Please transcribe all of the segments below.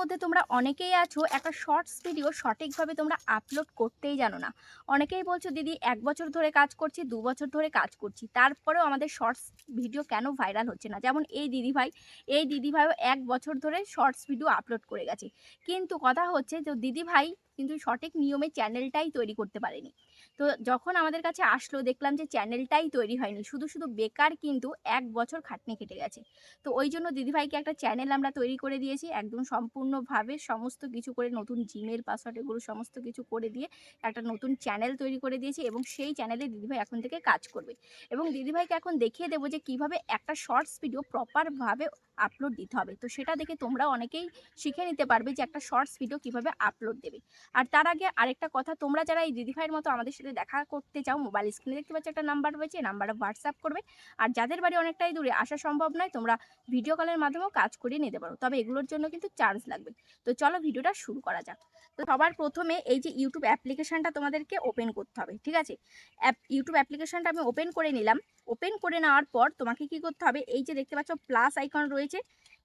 মধ্যে তোমরা অনেকেই আছো, একটা শর্টস ভিডিও সঠিকভাবে তোমরা আপলোড করতেই জানো না। অনেকেই বলছো, দিদি, এক বছর ধরে কাজ করছি, দু বছর ধরে কাজ করছি। তারপরেও আমাদের শর্টস ভিডিও কেন ভাইরাল হচ্ছে না? যেমন এই দিদিভাই এই দিদিভাইও এক বছর ধরে শর্টস ভিডিও আপলোড করে গেছে। কিন্তু কথা হচ্ছে যে দিদিভাই কিন্তু সঠিক নিয়মে চ্যানেলটাই তৈরি করতে পারেনি। তো যখন আমাদের কাছে আসলো, দেখলাম যে চ্যানেলটাই তৈরি হয়নি। শুধু শুধু বেকার কিন্তু এক বছর খাটনি কেটে গেছে। তো ওই জন্য দিদিভাইকে একটা চ্যানেল আমরা তৈরি করে দিয়েছি, একদম সম্পূর্ণভাবে সমস্ত কিছু করে নতুন জিমেল পাসওয়ার্ড এগুলো সমস্ত কিছু করে দিয়ে একটা নতুন চ্যানেল তৈরি করে দিয়েছি এবং সেই চ্যানেলে দিদিভাই এখন থেকে কাজ করবে। এবং দিদিভাইকে এখন দেখিয়ে দেবো যে কীভাবে একটা শর্টস ভিডিও প্রপারভাবে আপলোড দিতে হবে। তো সেটা দেখে তোমরা অনেকেই শিখে নিতে পারবে যে একটা শর্টস ভিডিও কীভাবে আপলোড দেবে। আর তার আগে আরেকটা কথা, তোমরা যারা এই দিদিভাইয়ের মতো আমাদের সাথে দেখা করতে চাও মোবাইল স্ক্রিনে দেখতে পাচ্ছ একটা নাম্বার রয়েছে নাম্বারে হোয়াটসঅ্যাপ করবে। আর যাদের বাড়ি অনেকটাই দূরে, আসা সম্ভব নয়, তোমরা ভিডিও কলের মাধ্যমেও কাজ করিয়ে নিতে পারো। তবে এগুলোর জন্য কিন্তু চার্জ লাগবে। তো চলো ভিডিওটা শুরু করা যাক। তো সবার প্রথমে এই যে ইউটিউব অ্যাপ্লিকেশানটা তোমাদেরকে ওপেন করতে হবে, ঠিক আছে? অ্যাপ ইউটিউব অ্যাপ্লিকেশনটা আমি ওপেন করে নিলাম। ওপেন করে নেওয়ার পর তোমাকে কি করতে হবে, এই যে দেখতে পাচ্ছ প্লাস আইকন রয়েছে છે.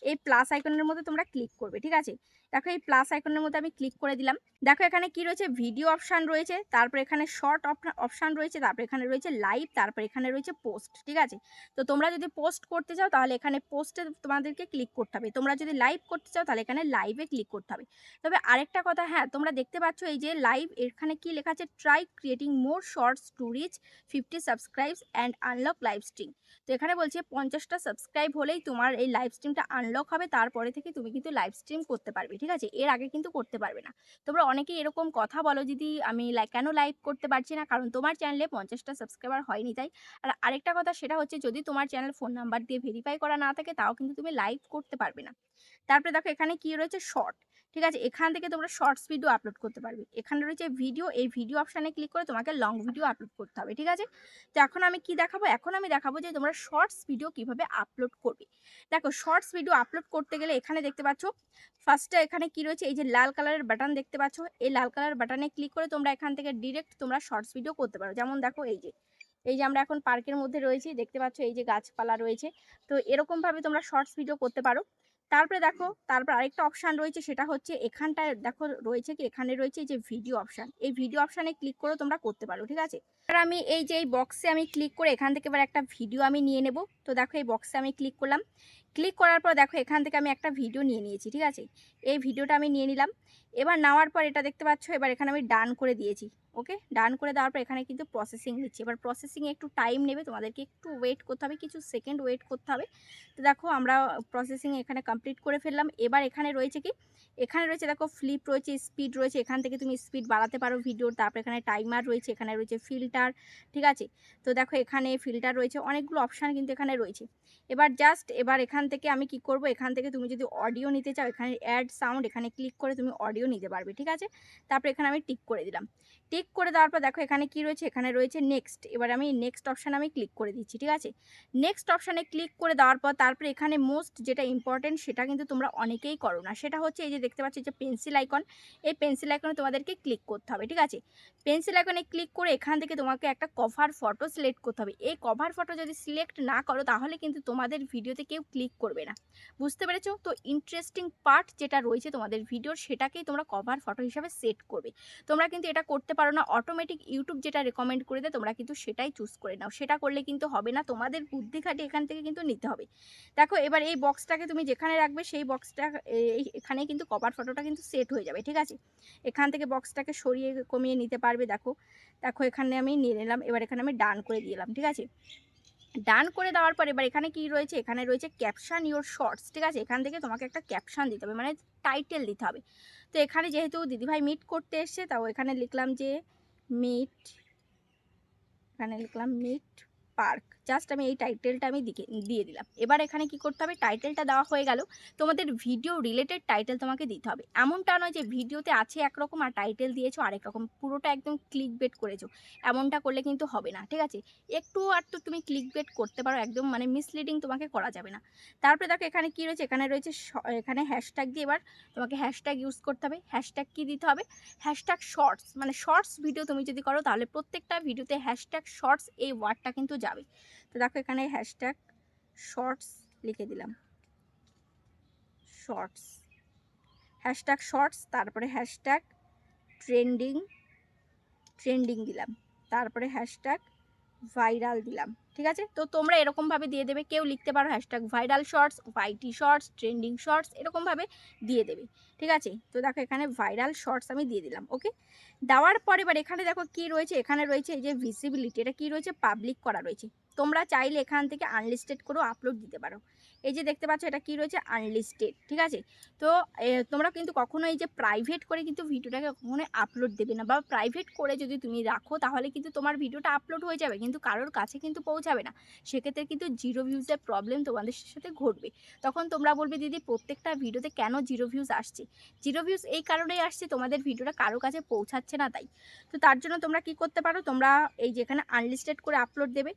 এই প্লাস আইকনের মধ্যে তোমরা ক্লিক করবে, ঠিক আছে? দেখো এই প্লাস আইকনের মধ্যে আমি ক্লিক করে দিলাম। দেখো এখানে কি রয়েছে? ভিডিও অপশান রয়েছে, তারপর এখানে শর্ট অপশান রয়েছে, তারপর এখানে রয়েছে লাইভ তারপর এখানে রয়েছে পোস্ট ঠিক আছে? তো তোমরা যদি পোস্ট করতে চাও, তাহলে এখানে পোস্টে তোমাদেরকে ক্লিক করতে হবে। তোমরা যদি লাইভ করতে চাও, তাহলে এখানে লাইভে ক্লিক করতে হবে। তবে আরেকটা কথা হ্যাঁ তোমরা দেখতে পাচ্ছ এই যে লাইভ এখানে কি লেখা আছে? Try creating more shorts to reach fifty subscribes and unlock live stream তো এখানে বলছে পঞ্চাশটা সাবস্ক্রাইব হলেই তোমার এই লাইভ স্ট্রিমটা আনলক হবে, তারপরে থেকে তুমি কিন্তু লাইভ স্ট্রিম করতে পারবে, ঠিক আছে? এর আগে কিন্তু করতে পারবে না। তোমরা অনেকে এরকম কথা বলো যদি আমি কেন লাইভ করতে পারছি না? কারণ তোমার চ্যানেলে পঞ্চাশটা সাবস্ক্রাইবার হয়নি তাই। আর আরেকটা কথা সেটা হচ্ছে যদি তোমার চ্যানেল ফোন নাম্বার দিয়ে ভেরিফাই করা না থাকে, তাও কিন্তু তুমি লাইভ করতে পারবে না। তারপরে দেখো এখানে কি রয়েছে? শর্ট ঠিক আছে? এখান থেকে তোমরা শর্টস ভিডিও আপলোড করতে পারবে। এখানে রয়েছে ভিডিও এই ভিডিও অপশানে ক্লিক করে তোমাকে লং ভিডিও আপলোড করতে হবে, ঠিক আছে? তো এখন আমি কি দেখাবো? এখন আমি দেখাবো যে তোমরা শর্টস ভিডিও কীভাবে আপলোড করবে। দেখো শর্টস ভিডিও আপলোড করতে গেলে এখানে দেখতে পাচ্ছ ফার্স্টে এখানে কি রয়েছে? এই যে লাল কালারের বাটন দেখতে পাচ্ছ, এই লাল কালারের বাটনে ক্লিক করে তোমরা এখান থেকে ডিরেক্ট তোমরা শর্টস ভিডিও করতে পারো। যেমন দেখো, এই যে এই যে আমরা এখন পার্কের মধ্যে রয়েছি, দেখতে পাচ্ছ এই যে গাছপালা রয়েছে। তো এরকমভাবে তোমরা শর্টস ভিডিও করতে পারো। তারপরে দেখো, তারপর আরেকটা অপশান রয়েছে, সেটা হচ্ছে এখানটায় দেখো রয়েছে কি, এখানে রয়েছে যে ভিডিও অপশান এই ভিডিও অপশানে ক্লিক করে তোমরা করতে পারো, ঠিক আছে? এবার আমি এই যে এই বক্সে আমি ক্লিক করে এখান থেকে এবার একটা ভিডিও আমি নিয়ে নেব। তো দেখো এই বক্সে আমি ক্লিক করলাম। ক্লিক করার পর দেখো এখান থেকে আমি একটা ভিডিও নিয়ে নিয়েছি, ঠিক আছে? এই ভিডিওটা আমি নিয়ে নিলাম। এবার নেওয়ার পর এটা দেখতে পাচ্ছ, এবার এখানে আমি ডান করে দিয়েছি ওকে ডান করে দেওয়ার পর এখানে কিন্তু প্রসেসিং নিচ্ছে এবার প্রসেসিংয়ে একটু টাইম নেবে, তোমাদেরকে একটু ওয়েট করতে হবে, কিছু সেকেন্ড ওয়েট করতে হবে। তো দেখো আমরা প্রসেসিং এখানে কমপ্লিট করে ফেললাম। এবার এখানে রয়েছে কি? এখানে রয়েছে দেখো ফ্লিপ রয়েছে স্পিড রয়েছে। এখান থেকে তুমি স্পিড বাড়াতে পারো ভিডিওর তারপর এখানে টাইমার রয়েছে, এখানে রয়েছে ফিল্টার ঠিক আছে? তো দেখো এখানে ফিল্টার রয়েছে, অনেকগুলো অপশান কিন্তু এখানে রয়েছে। এবার জাস্ট এবার এখান থেকে আমি কি করব? এখান থেকে তুমি যদি অডিও নিতে চাও, এখানে অ্যাড সাউন্ড এখানে ক্লিক করে তুমি অডিও নিতে পারবে, ঠিক আছে? তারপর এখানে আমি টিক করে দিলাম। টিক করে দেওয়ার পর দেখো এখানে কি রয়েছে? এখানে রয়েছে নেক্সট এবার আমি নেক্সট অপশানে আমি ক্লিক করে দিচ্ছি, ঠিক আছে? নেক্সট অপশানে ক্লিক করে দেওয়ার পর তারপরে এখানে মোস্ট যেটা ইম্পর্টেন্ট সেটা কিন্তু তোমরা অনেকেই করো না। সেটা হচ্ছে এই যে দেখতে পাচ্ছি যে পেন্সিল আইকন এই পেন্সিল আইকনে তোমাদেরকে ক্লিক করতে হবে, ঠিক আছে? পেন্সিল আইকনে ক্লিক করে এখান থেকে তোমাকে একটা কভার ফটো সিলেক্ট করতে হবে। এই কভার ফটো যদি সিলেক্ট না করো, তাহলে কিন্তু তোমাদের ভিডিওতে কেউ ক্লিক করবে না। বুঝতে পেরেছ? তো ইন্টারেস্টিং পার্ট যেটা রয়েছে তোমাদের ভিডিওর সেটাকেই তোমরা কভার ফটো হিসাবে সেট করবে। তোমরা কিন্তু এটা করতে পারো না। অটোমেটিক ইউটিউব যেটা রেকমেন্ড করে দেয়, তোমরা কিন্তু সেটাই চুজ করে নাও। সেটা করলে কিন্তু হবে না। তোমাদের বুদ্ধি খাটে এখান থেকে কিন্তু নিতে হবে। দেখো, এবার এই বক্সটাকে তুমি যেখানে রাখবে, সেই বক্সটা এখানে কিন্তু কভার ফটোটা কিন্তু সেট হয়ে যাবে। ঠিক আছে? এখান থেকে বক্সটাকে সরিয়ে কমিয়ে নিতে পারবে। দেখো দেখো, এখানে আমি নিয়ে নিলাম। এবার এখানে আমি ডান করে দিলাম, ঠিক আছে? ডান করে দেওয়ার পর এবার এখানে কি রয়েছে? এখানে রয়েছে ক্যাপশান ইওর শর্টস ঠিক আছে? এখান থেকে তোমাকে একটা ক্যাপশান দিতে হবে মানে টাইটেল দিতে হবে। তো এখানে যেহেতু দিদিভাই মিট করতে এসছে, তাও এখানে লিখলাম যে মিট এখানে লিখলাম মিট পার্ক। জাস্ট আমি এই টাইটেলটা আমি দিকে, দিয়ে দিলাম। এবার এখানে কি করতে হবে? টাইটেলটা দেওয়া হয়ে গেল। তোমাদের ভিডিও রিলেটেড টাইটেল তোমাকে দিতে হবে। এমনটা নয় যে ভিডিওতে আছে একরকম আর টাইটেল দিয়েছ আরেক রকম। পুরোটা একদম ক্লিক বেট করেছ। এমনটা করলে কিন্তু হবে না, ঠিক আছে? একটু আর তো তুমি ক্লিক বেট করতে পারো, একদম মানে মিসলিডিং তোমাকে করা যাবে না। তারপরে দেখো এখানে কি রয়েছে? এখানে রয়েছে এখানে হ্যাশট্যাগ দিয়ে এবার তোমাকে হ্যাশট্যাগ ইউজ করতে হবে। হ্যাশট্যাগ কী দিতে হবে? হ্যাশট্যাগ শর্টস মানে শর্টস ভিডিও তুমি যদি করো তাহলে প্রত্যেকটা ভিডিওতে হ্যাশট্যাগ শর্টস এই ওয়ার্ডটা কিন্তু যাবে। তো দেখো এখানে হ্যাশট্যাগ শর্টস লিখে দিলাম। শর্টস হ্যাশট্যাগ শর্টস তারপরে হ্যাশট্যাগ ট্রেন্ডিং ট্রেন্ডিং দিলাম। তারপরে হ্যাশট্যাগ ভাইরাল দিলাম, ঠিক আছে? তো তোমরা এরকমভাবে দিয়ে দেবে, কেউ লিখতে পারো hashtag viral shorts YT shorts trending shorts এরকমভাবে দিয়ে দেবে, ঠিক আছে? তো দেখো এখানে ভাইরাল শর্টস আমি দিয়ে দিলাম ওকে দেওয়ার পরে এবার এখানে দেখো কি রয়েছে? এখানে রয়েছে এই যে ভিসিবিলিটি এটা কি রয়েছে? পাবলিক করা রয়েছে। তোমরা চাইলে এখান থেকে আনলিস্টেড করেও আপলোড দিতে পারো। এই যে দেখতে পাচ্ছ, এটা কি রয়েছে? আনলিস্টেড ঠিক আছে? তো তোমরা কিন্তু কখনো এই যে প্রাইভেট করে কিন্তু ভিডিওটাকে কখনোই আপলোড দেবে না বা প্রাইভেট করে যদি তুমি রাখো, তাহলে কিন্তু তোমার ভিডিওটা আপলোড হয়ে যাবে, কিন্তু কারোর কাছে কিন্তু পৌঁছাবে না। সেক্ষেত্রে কিন্তু জিরো ভিউজের প্রবলেম তোমাদের সাথে ঘটবে। তখন তোমরা বলবে, দিদি, প্রত্যেকটা ভিডিওতে কেন জিরো ভিউজ আসছে? জিরো ভিউজ এই কারণেই আসছে, তোমাদের ভিডিওটা কারও কাছে পৌঁছাচ্ছে না তাই। তো তার জন্য তোমরা কি করতে পারো? তোমরা এই যেখানে আনলিস্টেড করে আপলোড দেবে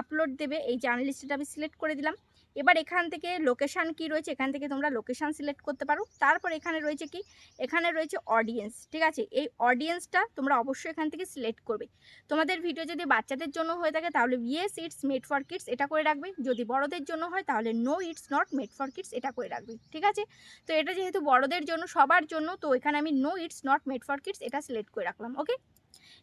আপলোড দেবে, এই যে আনলিস্টেড আমি সিলেক্ট করে দিলাম। এবার এখান থেকে লোকেশান কি রয়েছে, এখান থেকে তোমরা লোকেশান সিলেক্ট করতে পারো। তারপর এখানে রয়েছে কি? এখানে রয়েছে অডিয়েন্স ঠিক আছে? এই অডিয়েন্সটা তোমরা অবশ্যই এখান থেকে সিলেক্ট করবে। তোমাদের ভিডিও যদি বাচ্চাদের জন্য হয়ে থাকে, তাহলে yes it's made for kids এটা করে রাখবে। যদি বড়দের জন্য হয়, তাহলে no it's not made for kids এটা করে রাখবে, ঠিক আছে? তো এটা যেহেতু বড়দের জন্য, সবার জন্য, তো এখানে আমি no it's not made for kids এটা সিলেক্ট করে রাখলাম ওকে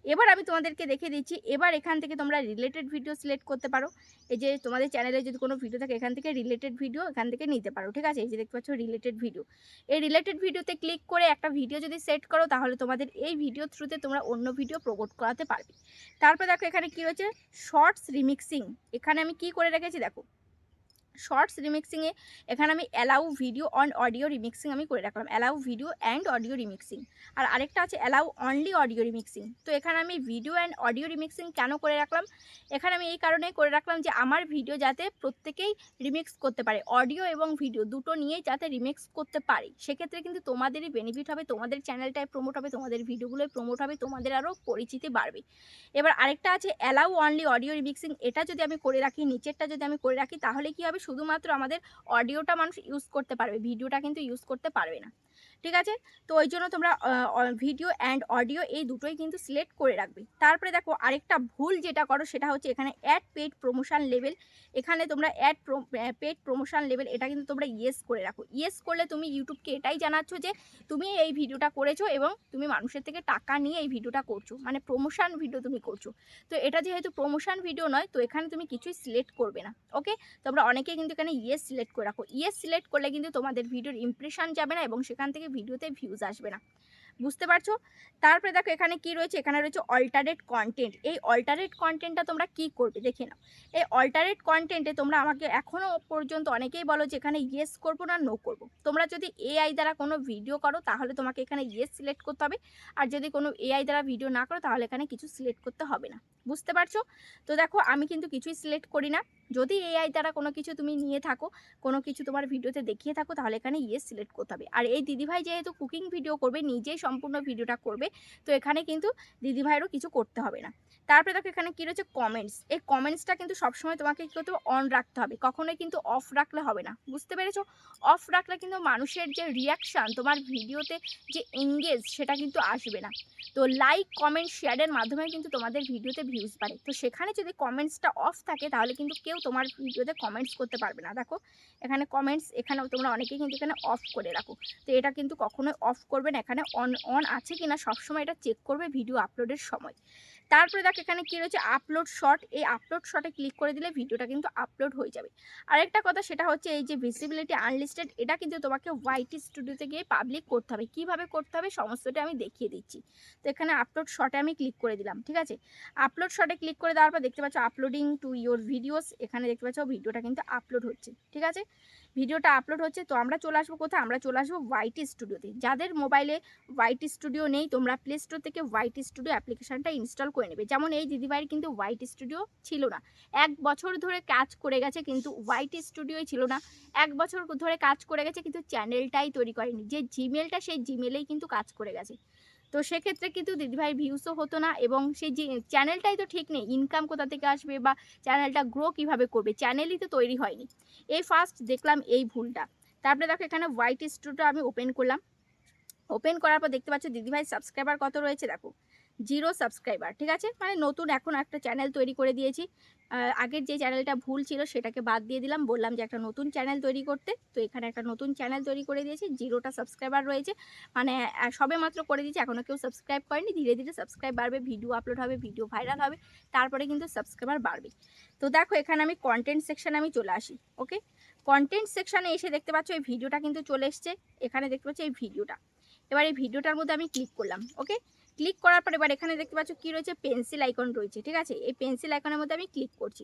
এবার আমি তোমাদেরকে দেখে দিচ্ছি, এবার এখান থেকে তোমরা রিলেটেড ভিডিও সিলেক্ট করতে পারো। এই যে তোমাদের চ্যানেলে যদি কোনো ভিডিও থাকে, এখান থেকে রিলেটেড ভিডিও এখান থেকে নিতে পারো, ঠিক আছে? এই যে দেখতে পাচ্ছ রিলেটেড ভিডিও এই রিলেটেড ভিডিওতে ক্লিক করে একটা ভিডিও যদি সেট করো, তাহলে তোমাদের এই ভিডিও থ্রুতে তোমরা অন্য ভিডিও প্রমোট করাতে পারবে। তারপর দেখো এখানে কি রয়েছে শর্টস রিমিক্সিং এখানে আমি কি করে রেখেছি? দেখো। শর্টস রিমিক্সিংয়ে এখানে আমি allow video on audio remixing আমি করে রাখলাম। Allow video and audio remixing আর আরেকটা আছে অ্যালাউ অনলি অডিও রিমিক্সিং তো এখানে আমি ভিডিও অ্যান্ড অডিও রিমিক্সিং কেন করে রাখলাম? এখানে আমি এই কারণে করে রাখলাম যে আমার ভিডিও যাতে প্রত্যেকেই রিমিক্স করতে পারে। অডিও এবং ভিডিও দুটো নিয়েই যাতে রিমিক্স করতে পারে। সেক্ষেত্রে কিন্তু তোমাদেরই বেনিফিট হবে, তোমাদের চ্যানেলটায় প্রমোট হবে, তোমাদের ভিডিওগুলোয় প্রমোট হবে, তোমাদের আরও পরিচিতি বাড়বে। এবার আরেকটা আছে অ্যালাউ অনলি অডিও রিমিক্সিং এটা যদি আমি করে রাখি, নিচেরটা যদি আমি করে রাখি, তাহলে কি হবে? শুধুমাত্র আমাদের অডিওটা মানুষ ইউজ করতে পারবে ভিডিওটা কিন্তু ইউজ করতে পারবে না। ঠিক আছে? তো ওই জন্য তোমরা ভিডিও অ্যান্ড অডিও এই দুটোই কিন্তু সিলেক্ট করে রাখবে। তারপরে দেখো আরেকটা ভুল যেটা করো সেটা হচ্ছে এখানে অ্যাড পেড প্রমোশন লেভেল এখানে তোমরা অ্যাড পেড প্রমোশন লেভেল এটা কিন্তু তোমরা ইয়েস করে রাখো। ইয়েস করলে তুমি ইউটিউবকে এটাই জানাচ্ছ যে তুমি এই ভিডিওটা করেছ এবং তুমি মানুষের থেকে টাকা নিয়ে এই ভিডিওটা করছ মানে প্রমোশন ভিডিও তুমি করছ। তো এটা যেহেতু প্রমোশন ভিডিও নয়, তো এখানে তুমি কিছুই সিলেক্ট করবে না ওকে তোমরা অনেকেই কিন্তু এখানে ইয়েস সিলেক্ট করে রাখো। ইয়েস সিলেক্ট করলে কিন্তু তোমাদের ভিডিওর ইমপ্রেশন যাবে না এবং সেখান থেকে ভিডিওতে ভিউজ আসবে না। বুঝতে পারছ? তারপরে দেখো এখানে কি রয়েছে? এখানে রয়েছে অল্টারেট কন্টেন্ট এই অল্টারেট কন্টেন্টটা তোমরা কি করবে? দেখে নাও। এই অল্টারেট কন্টেন্টে তোমরা আমাকে এখনও পর্যন্ত অনেকেই বলো যে এখানে ইয়েস করব না নো করব। তোমরা যদি এআই দ্বারা কোনো ভিডিও করো, তাহলে তোমাকে এখানে ইয়েস সিলেক্ট করতে হবে। আর যদি কোনো এআই দ্বারা ভিডিও না করো, তাহলে এখানে কিছু সিলেক্ট করতে হবে না। বুঝতে পারছ? তো দেখো, আমি কিন্তু কিছুই সিলেক্ট করি না। যদি এআই দ্বারা কোনো কিছু তুমি নিয়ে থাকো, কোনো কিছু তোমার ভিডিওতে দেখিয়ে থাকো, তাহলে এখানে ইয়েস সিলেক্ট করতে হবে। আর এই দিদিভাই যেহেতু কুকিং ভিডিও করবে, নিজেই সম্পূর্ণ ভিডিওটা করবে, তো এখানে কিন্তু দিদিভাইয়েরও কিছু করতে হবে না। তারপরে দেখো এখানে কী রয়েছে কমেন্টস এই কমেন্টসটা কিন্তু সবসময় তোমাকে কী করতে অন রাখতে হবে। কখনোই কিন্তু অফ রাখলে হবে না। বুঝতে পেরেছ? অফ রাখলে কিন্তু মানুষের যে রিয়াকশান তোমার ভিডিওতে যে এঙ্গেজ সেটা কিন্তু আসবে না। তো লাইক কমেন্ট শেয়ারের মাধ্যমে কিন্তু তোমাদের ভিডিওতে ভিউজ বাড়ে। তো সেখানে যদি কমেন্টসটা অফ থাকে, তাহলে কিন্তু কেউ তোমার ভিডিওতে কমেন্টস করতে পারবে না। দেখো, এখানে কমেন্টস এখানে তোমরা অনেকেই কিন্তু এখানে অফ করে রাখো। তো এটা কিন্তু কখনোই অফ করবে না। এখানে অন অন আছে কি না সবসময় এটা চেক করবে ভিডিও আপলোডের সময়। তারপরে দেখো এখানে কী রয়েছে আপলোড শট এই আপলোড শটে ক্লিক করে দিলে ভিডিওটা কিন্তু আপলোড হয়ে যাবে। আরেকটা কথা সেটা হচ্ছে এই যে ভিজিবিলিটি আনলিস্টেড এটা কিন্তু তোমাকে ওয়াইটি স্টুডিওতে গিয়ে পাবলিক করতে হবে। কীভাবে করতে হবে সমস্তটা আমি দেখিয়ে দিচ্ছি। তো এখানে আপলোড শটে আমি ক্লিক করে দিলাম, ঠিক আছে? আপলোড শটে ক্লিক করে দেওয়ার পর দেখতে পাচ্ছ আপলোডিং টু ইয়োর ভিডিওস এখানে দেখতে পাচ্ছ ভিডিওটা কিন্তু আপলোড হচ্ছে, ঠিক আছে? ভিডিওটা আপলোড হচ্ছে, তো আমরা চলে আসব কোথায়? আমরা চলে আসব ওয়াইটি স্টুডিওতে যাদের মোবাইলে ওয়াইটি স্টুডিও নেই, তোমরা প্লে স্টোর থেকে ওয়াইটি স্টুডিও অ্যাপ্লিকেশনটা ইনস্টল করে নেবে। যেমন এই দিদিভাইয়ের কিন্তু ওয়াইটি স্টুডিও ছিল না। এক বছর ধরে কাজ করে গেছে, কিন্তু ওয়াইটি স্টুডিওই ছিল না। এক বছর ধরে কাজ করে গেছে, কিন্তু চ্যানেলটাই তৈরি করেনি। যে জিমেলটা সেই জিমেলেই কিন্তু কাজ করে গেছে। তো সেক্ষেত্রে কিন্তু দিদিভাই ভিউসও হতো না এবং সেই যে চ্যানেলটাই তো ঠিক নেই ইনকাম কোথা থেকে আসবে বা চ্যানেলটা গ্রো কীভাবে করবে চ্যানেলই তো তৈরি হয়নি। এই ফার্স্ট দেখলাম এই ভুলটা। তারপরে দেখো এখানে হোয়াইট স্টুডিও আমি ওপেন করলাম। ওপেন করার পর দেখতে পাচ্ছ দিদিভাই সাবস্ক্রাইবার কত রয়েছে দেখো। জিরো সাবস্ক্রাইবার, ঠিক আছে? মানে নতুন এখন একটা চ্যানেল তৈরি করে দিয়েছি। আগের যে চ্যানেলটা ভুল ছিল সেটাকে বাদ দিয়ে দিলাম। বললাম যে একটা নতুন চ্যানেল তৈরি করতে। তো এখানে একটা নতুন চ্যানেল তৈরি করে দিয়েছি। জিরোটা সাবস্ক্রাইবার রয়েছে। মানে সবে মাত্র করে দিয়েছি। এখনও কেউ সাবস্ক্রাইব করেনি। ধীরে ধীরে সাবস্ক্রাইব বাড়বে, ভিডিও আপলোড হবে, ভিডিও ভাইরাল হবে। তারপরে কিন্তু সাবস্ক্রাইবার বাড়বে তো দেখো, এখানে আমি কন্টেন্ট সেকশানে আমি চলে আসি ওকে কন্টেন্ট সেকশানে এসে দেখতে পাচ্ছ, এই ভিডিওটা কিন্তু চলে এসছে। এখানে দেখতে পাচ্ছ, এই ভিডিওটা। এবার এই ভিডিওটার মধ্যে আমি ক্লিক করলাম ওকে ক্লিক করার পর এবার এখানে দেখতে পাচ্ছ কী রয়েছে? পেন্সিল আইকন রয়েছে, ঠিক আছে? এই পেন্সিল আইকনের মধ্যে আমি ক্লিক করছি।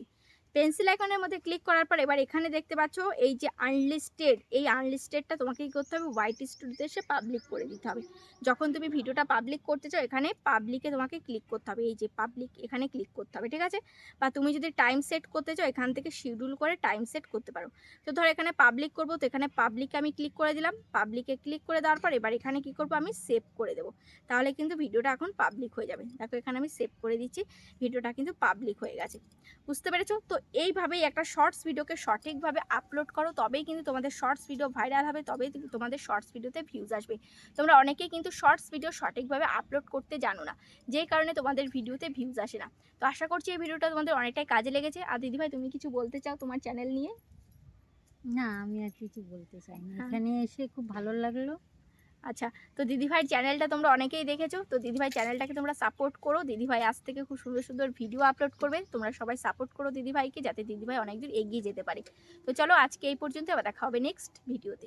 পেন্সিল আইকনের মধ্যে ক্লিক করার পর এবার এখানে দেখতে পাচ্ছ এই যে আনলিস্টেড এই আনলিস্টেডটা তোমাকে কী করতে হবে। হোয়াইট স্টুডিওতে পাবলিক করে দিতে হবে। যখন তুমি ভিডিওটা পাবলিক করতে চাও, এখানে পাবলিকে তোমাকে ক্লিক করতে হবে। এই যে পাবলিক এখানে ক্লিক করতে হবে, ঠিক আছে? বা তুমি যদি টাইম সেট করতে চাও, এখান থেকে শিডিউল করে টাইম সেট করতে পারো। তো ধরো এখানে পাবলিক করব, তো এখানে পাবলিকে আমি ক্লিক করে দিলাম। পাবলিকে ক্লিক করে দেওয়ার পর এবার এখানে কি করব, আমি সেভ করে দেবো। তাহলে কিন্তু ভিডিওটা এখন পাবলিক হয়ে যাবে। দেখো এখানে আমি সেভ করে দিচ্ছি। ভিডিওটা কিন্তু পাবলিক হয়ে গেছে। বুঝতে পেরেছ? তো এইভাবেই একটা শর্টস ভিডিওকে সঠিকভাবে আপলোড করো তবেই কিন্তু তোমাদের শর্টস ভিডিও ভাইরাল হবে তবেই কিন্তু তোমাদের শর্টস ভিডিওতে ভিউজ আসবে। তোমরা অনেকেই কিন্তু শর্টস ভিডিও সঠিকভাবে আপলোড করতে জানো না যে কারণে তোমাদের ভিডিওতে ভিউজ আসে না। তো আশা করছি এই ভিডিওটা তোমাদের অনেকটাই কাজে লেগেছে। আর দিদিভাই তুমি কিছু বলতে চাও তোমার চ্যানেল নিয়ে? না আমি আর কিছু বলতে চাই না হ্যাঁ। এখানে এসে খুব ভালো লাগল। আচ্ছা তো দিদিভাইয়ের চ্যানেলটা তোমরা অনেকেই দেখেছ, তো দিদিভাই চ্যানেলটাকে তোমরা সাপোর্ট করো। দিদিভাই আজ থেকে খুব সুন্দর সুন্দর ভিডিও আপলোড করবে। তোমরা সবাই সাপোর্ট করো দিদিভাইকে, যাতে দিদিভাই অনেক দূর এগিয়ে যেতে পারে। তো চলো আজকে এই পর্যন্ত, আবার দেখা হবে নেক্সট ভিডিওতে